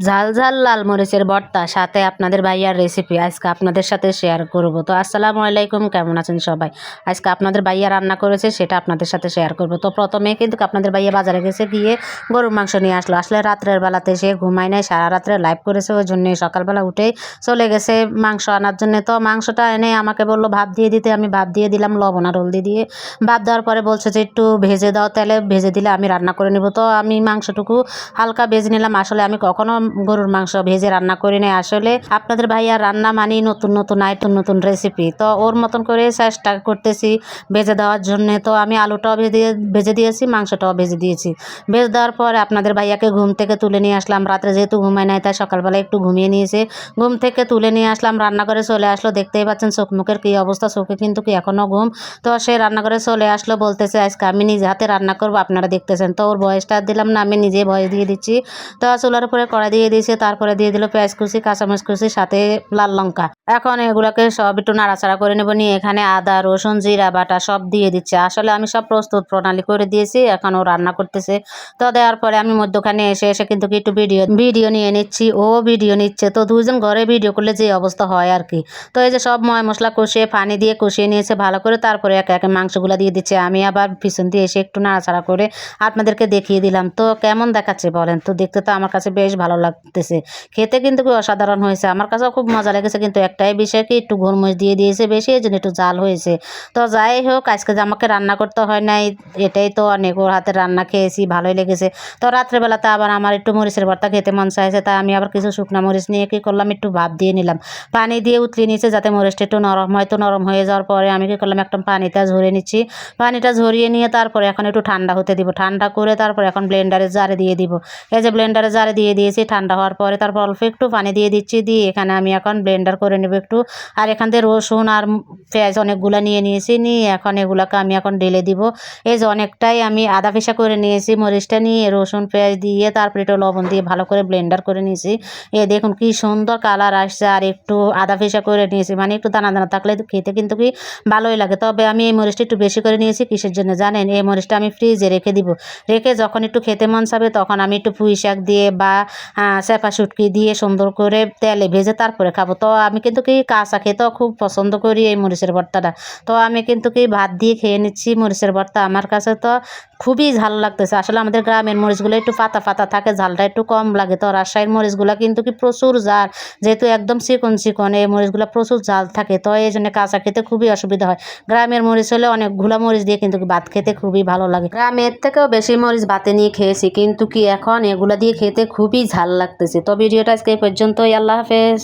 ঝাল ঝাল লাল মরিচের ভর্তা সাথে আপনাদের ভাইয়ার রেসিপি আজকে আপনাদের সাথে শেয়ার করব। তো আসসালামু আলাইকুম, কেমন আছেন সবাই? আজকে আপনাদের ভাইয়া রান্না করেছে, সেটা আপনাদের সাথে শেয়ার করব। তো প্রথমে কিন্তু আপনাদের ভাইয়া বাজারে গেছে, গিয়ে গরুর মাংস নিয়ে আসলো। আসলে রাত্রের বেলাতে সে ঘুমায় নাই, সারা রাত্রে লাইভ করেছে ওই জন্যে সকালবেলা উঠেই চলে গেছে মাংস আনার জন্য। তো মাংসটা এনে আমাকে বলল, ভাত দিয়ে দিতে। আমি ভাত দিয়ে দিলাম, লবণ আর হলদি দিয়ে। ভাত দেওয়ার পরে বলছে যে, একটু ভেজে দাও তাহলে, ভেজে দিলে আমি রান্না করে নেব। তো আমি মাংসটুকু হালকা ভেজে নিলাম। আসলে আমি কখনো গরুর মাংস ভেজে রান্না করি নাই আসলে আপনাদের ভাইয়া রান্না মানি নতুন নতুন নতুন নতুন রেসিপি তো ওর মতন করে চেষ্টা করতেছি ভেজে দেওয়ার জন্যে। তো আমি আলুটাও ভেজে ভেজে দিয়েছি, মাংসটাও ভেজে দিয়েছি। ভেজে দেওয়ার পরে আপনাদের ভাইয়াকে ঘুম থেকে তুলে নিয়ে আসলাম। রাত্রে যেহেতু ঘুমায় নাই, তাই সকালবেলা একটু ঘুমিয়ে নিয়েছে। ঘুম থেকে তুলে নিয়ে আসলাম, রান্নাঘরে চলে আসলো। দেখতেই পাচ্ছেন চোখ মুখের কী অবস্থা, চোখে কিন্তু কি এখনও ঘুম। তো সে রান্নাঘরে চলে আসলো, বলতেছে, আজকে আমি নিজে হাতে রান্না করব, আপনারা দেখতেছেন। তো ওর বয়সটা দিলাম না, আমি নিজে ভয়েস দিয়ে দিচ্ছি। তো চুলার উপরে কড়াই দিয়েছে, তারপরে দিয়ে দিল পেঁয়াজ কুচি, কাঁচামরিচ কুচি, সাথে লাল লঙ্কা। এখন এগুলোকে সব একটু নাড়াচাড়া করে নেব, নিয়ে এখানে আদা, রসুন, জিরা, বাটা সব দিয়ে দিচ্ছে। আসলে আমি সব প্রস্তুত প্রণালী করে দিয়েছি, এখন ও রান্না করতেছে। তো দেওয়ার পরে আমি মধ্যখানে এসে এসে কিন্তু একটু ভিডিও ভিডিও নিয়ে নিচ্ছি, ও ভিডিও নিচ্ছে। তো দুজন ঘরে ভিডিও করলে যে অবস্থা হয় আর কি। তো এই যে সব ময় মশলা কষিয়ে, পানি দিয়ে কষিয়ে নিয়েছে ভালো করে, তারপরে একে একে মাংসগুলো দিয়ে দিচ্ছে। আমি আবার পিছন দিয়ে এসে একটু নাড়াচাড়া করে আপনাদেরকে দেখিয়ে দিলাম। তো কেমন দেখাচ্ছে বলেন তো? দেখতে তো আমার কাছে বেশ ভালো লাগতেছে। খেতে কিন্তু খুব অসাধারণ হয়েছে। আমার কাছেও খুব মজা লেগেছে, কিন্তু একটাই বিষয় কি, একটু গোলমরিচ দিয়ে দিয়েছে বেশি, এই জন্য একটু জাল হয়েছে। তো যাই হোক, আজকে যে আমাকে রান্না করতে হয় নাই, এটাই তো অনেক। ওর হাতে রান্না খেয়েছি, ভালোই লেগেছে। তো রাত্রেবেলাতে আবার আমার একটু মরিচের ভর্তা খেতে মন চাইছে, তাই আমি আবার কিছু শুকনা মরিচ নিয়ে কী করলাম, একটু ভাপ দিয়ে নিলাম। পানি দিয়ে উতলিয়ে নিয়েছে যাতে মরিচটা একটু নরম হয়। তো নরম হয়ে যাওয়ার পরে আমি কী করলাম, একটা পানিটা ঝরিয়ে নিচ্ছি। পানিটা ঝরিয়ে নিয়ে তারপরে এখন একটু ঠান্ডা হতে দিব। ঠান্ডা করে তারপর এখন ব্লেন্ডারে জারে দিয়ে দিব। এই যে ব্লেন্ডারে জারে দিয়ে দিয়েছি ঠান্ডা হওয়ার পরে তারপর অল্প একটু পানি দিয়ে দিচ্ছি, দিয়ে এখানে আমি এখন ব্লেন্ডার করে নেব একটু। আর এখান থেকে রসুন আর পেঁয়াজ অনেকগুলো নিয়ে নিয়েছি, নিয়ে এখন এগুলোকে আমি এখন ঢেলে দিব। এই যে অনেকটাই আমি আদা ফেসা করে নিয়েছি মরিচটা নিয়ে, রসুন, পেঁয়াজ দিয়ে, তারপরে একটু লবণ দিয়ে ভালো করে ব্লেন্ডার করে নিয়েছি। এ দেখুন কি সুন্দর কালার আসছে, আর একটু আদা ফেসা করে নিয়েছি মানে একটু দানা দানা থাকলে খেতে কিন্তু কি ভালোই লাগে। তবে আমি এই মরিচটা একটু বেশি করে নিয়েছি, কিসের জন্য জানেন? এই মরিচটা আমি ফ্রিজে রেখে দিব। রেখে যখন একটু খেতে মন চাবে, তখন আমি একটু পুঁই শাক দিয়ে বা চেপা শুটকি দিয়ে সুন্দর করে তেলে ভেজে তারপরে খাব। তো আমি কিন্তু কি কাঁচা খেতেও খুব পছন্দ করি এই মরিচের ভর্তাটা। তো আমি কিন্তু কি ভাত দিয়ে খেয়ে নিচ্ছি মরিচের ভর্তা। আমার কাছে তো খুবই ঝাল লাগতেছে। আসলে আমাদের গ্রামের মরিচগুলো একটু পাতা পাতা থাকে, ঝালটা একটু কম লাগে। তো রাজশাহীর মরিচগুলো কিন্তু কি প্রচুর ঝাল। যেহেতু একদম চিকন চিকন, এই মরিচগুলো প্রচুর ঝাল থাকে। তো এই জন্য কাঁচা খেতে খুবই অসুবিধা হয়। গ্রামের মরিচ হলে অনেকগুলো মরিচ দিয়ে কিন্তু ভাত খেতে খুবই ভালো লাগে। গ্রামের থেকেও বেশি মরিচ ভাতে নিয়ে খেয়েছি। কিন্তু কি এখন এগুলো দিয়ে খেতে খুবই ঝাল লাগতেছে। তো ভিডিওটা আজকে এই পর্যন্তই। আল্লাহ হাফেজ।